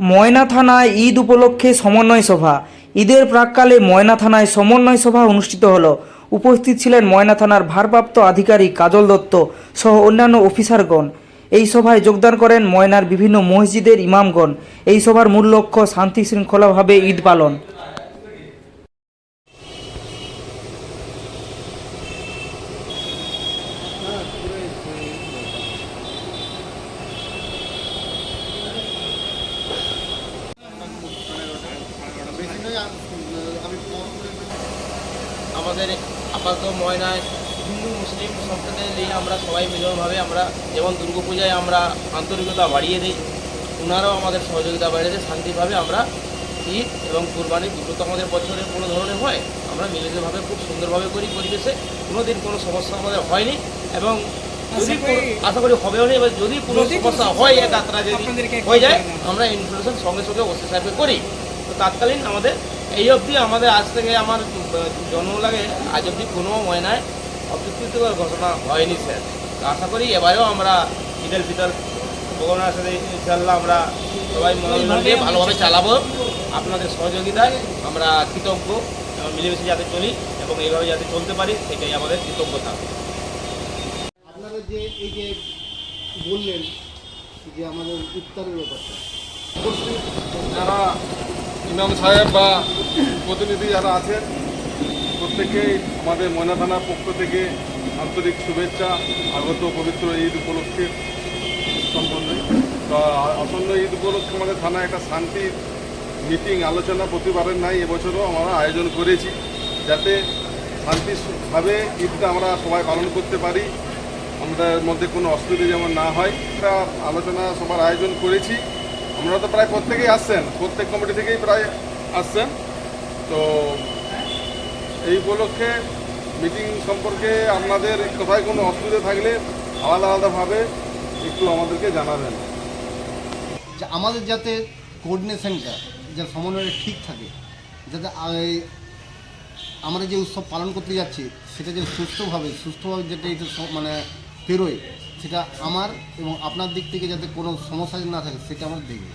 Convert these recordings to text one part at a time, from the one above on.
ময়না থানায় ঈদ উপলক্ষে সমন্বয় সভা। ঈদের প্রাককালে ময়না থানায় সমন্বয় সভা অনুষ্ঠিত হলো। উপস্থিত ছিলেন ময়না থানার ভারপ্রাপ্ত আধিকারিক কাজল দত্ত সহ অন্যান্য অফিসারগণ। এই সভায় যোগদান করেন ময়নার বিভিন্ন মসজিদের ইমামগণ। এই সভার মূল লক্ষ্য শান্তি শৃঙ্খলাভাবে ঈদ পালন। আমাদের আপাতত ময়নায় হিন্দু মুসলিম সম্প্রদায় নিয়ে আমরা সবাই মিলনভাবে আমরা যেমন দুর্গাপূজায় আমরা আন্তরিকতা বাড়িয়ে দিই ওনারাও আমাদের সহযোগিতা বাড়িয়ে দেয় শান্তিভাবে আমরা ঈদ এবং কুরবানি দুটো তো আমাদের বছরে কোনো ধরনের হয়। আমরা মিলিতভাবে খুব সুন্দরভাবে করি পরিবেশে। কোনো দিন কোনো সমস্যা আমাদের হয়নি এবং যদি কোনো- আশা করি হবেও না এবার যদি কোনো সমস্যা হয় এক যাত্রা যদি হয়ে যায় আমরা ইনফরমেশন সঙ্গে সঙ্গে ওসি সাহেবকে করি। তো তৎকালীন আমাদের এই অবধি আমাদের আজ থেকে আমার জন্ম লাগে, আজ অবধি কোনো ময়নায় অপ্রীতিকর ঘটনা হয়নি, স্যার। আশা করি এবারেও আমরা ঈদের ভিতর ভগবানের সাথে ইনশাল্লাহ আমরা সবাই দিয়ে ভালোভাবে চালাবো। আপনাদের সহযোগিতায় আমরা কৃতজ্ঞ মিলেমিশে যাতে চলি এবং এইভাবে যাতে চলতে পারি সেটাই আমাদের কৃতজ্ঞতা। আপনারা যে, এই যে বললেন যে আমাদের ইফতারের ব্যাপারটা যারা ইমাম সাহেব বা প্রতিনিধি যারা আছেন, প্রত্যেকেই আমাদের ময়না থানার পক্ষ থেকে আন্তরিক শুভেচ্ছা, আগত পবিত্র ঈদ উপলক্ষে সম্বন্ধে। আসন্ন ঈদ উপলক্ষে আমাদের থানায় একটা শান্তি মিটিং, আলোচনা, প্রতিবারের নাই এবছরও আমরা আয়োজন করেছি, যাতে শান্তিভাবে ঈদটা আমরা সবাই পালন করতে পারি। আমাদের মধ্যে কোনো অসুবিধা যেমন না হয়, একটা আলোচনা সবার আয়োজন করেছি। আমরা তো প্রায় প্রত্যেকেই আসছেন, প্রত্যেক কমিটি থেকেই প্রায় আসছেন। তো এই উপলক্ষে মিটিং সম্পর্কে আপনাদের কোথায় কোনো অসুবিধা থাকলে আলাদা আলাদাভাবে একটু আমাদেরকে জানাবেন। আমাদের যাতে কোঅর্ডিনেশনটা যা সমন্বয় ঠিক থাকে, যাতে আমরা যে উৎসব পালন করতে যাচ্ছি, সেটা যে সুস্থভাবে সুস্থভাবে যেটা এটা মানে পেরোয় সেটা আমার এবং আপনার দিক থেকে যাতে কোনো সমস্যা না থাকে, সেটা আমার দেখবে।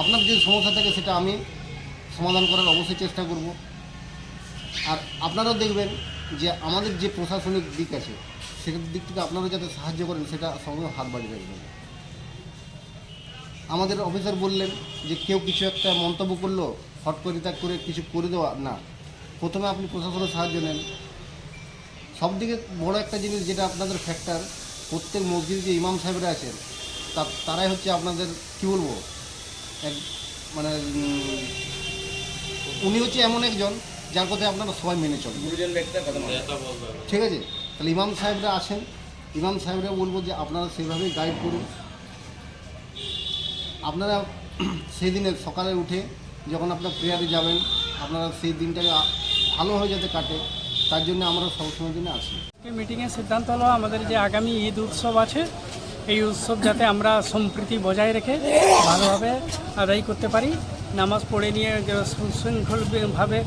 আপনার যে সমস্যা থাকে, সেটা আমি সমাধান করার অবশ্যই চেষ্টা করব। আর আপনারাও দেখবেন যে আমাদের যে প্রশাসনিক দিক আছে, সেটার দিক থেকে আপনারা যাতে সাহায্য করেন, সেটা সঙ্গে হাত বাড়িয়ে রাখবেন আমাদের অফিসার বললেন যে কেউ কিছু একটা মন্তব্য করল, হট করে পরিত্যাগ করে কিছু করে দেওয়া না। প্রথমে আপনি প্রশাসনের সাহায্য নেন। সব দিকে বড় একটা জিনিস যেটা আপনাদের ফ্যাক্টর প্রত্যেক মসজিদে যে ইমাম সাহেবরা আছেন তা তারাই হচ্ছে আপনাদের কি বলব? এক মানে উনি হচ্ছে এমন একজন যার কথা আপনারা সবাই মেনে চলেন। ঠিক আছে? তাহলে ইমাম সাহেবরা আছেন ইমাম সাহেবরা বলব যে আপনারা সেভাবেই গাইড করুন। আপনারা সেই দিনে সকালে উঠে যখন আপনার প্রেয়ারে যাবেন আপনারা সেই দিনটাকে ভালোভাবে যাতে কাটে। তার জন্য আমরা সবসময় জন্য আছি। এই মিটিংয়ের সিদ্ধান্ত হলো আমাদের যে আগামী ঈদ উৎসব আছে এই উৎসব যাতে আমরা সম্প্রীতি বজায় রেখে ভালোভাবে আদায় করতে পারি। নামাজ পড়ে নিয়ে সুশৃঙ্খলভাবে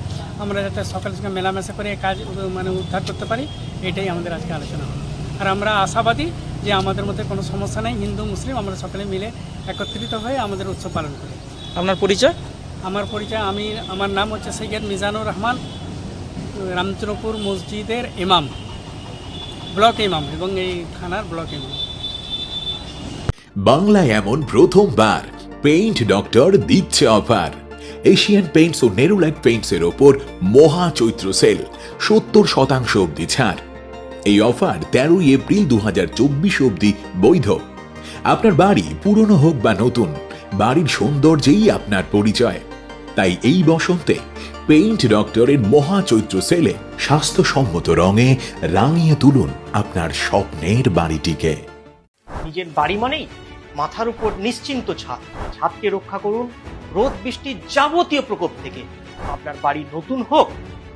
আমরা যাতে সকালের সঙ্গে মেলামেশা করে কাজ মানে উদ্ধার করতে পারি এটাই আমাদের আজকে আলোচনা হলো। আর আমরা আশাবাদী যে আমাদের মধ্যে কোনো সমস্যা নেই হিন্দু মুসলিম আমরা সকলে মিলে একত্রিত হয়ে আমাদের উৎসব পালন করি। আপনার পরিচয়? আমার পরিচয় আমি আমার নাম হচ্ছে সৈয়দ মিজানুর রহমান। রামচন্দ্রপুর মসজিদের ইমাম, ব্লক ইমাম এবং এই থানার ব্লক ইমাম। বাংলায় এমন প্রথমবার পেইন্ট ডক্টর দিচ্ছে অফার এশিয়ান পেইন্টস ও নেরুলাইট পেইন্টস এর ওপর মহা চৈত্র সেল সত্তর শতাংশ অবধি ছাড়। এই অফার তেরোই এপ্রিল দু হাজার চব্বিশ অবধি বৈধ। আপনার বাড়ি পুরনো হোক বা নতুন, বাড়ির সৌন্দর্যেই আপনার পরিচয়। তাই এই বসন্তে পেইন্ট ডক্টরের মহা চৈত্র সেলে স্বাস্থ্যসম্মত রঙে রাঙিয়ে তুলুন আপনার স্বপ্নের বাড়িটিকে। নিজের বাড়ি মানেই মাথার উপর নিশ্চিন্ত ছাদ। ছাদকে রক্ষা করুন রোদ বৃষ্টির যাবতীয় প্রকোপ থেকে। আপনার বাড়ি নতুন হোক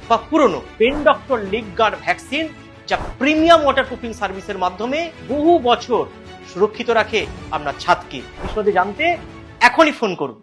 বা পুরনো paint doctor leak guard vaccine যা প্রিমিয়াম ওয়াটারপ্রুফিং সার্ভিসের মাধ্যমে বহু বছর সুরক্ষিত রাখে আপনার ছাদকে। বিশদে জানতে এখনই ফোন করুন।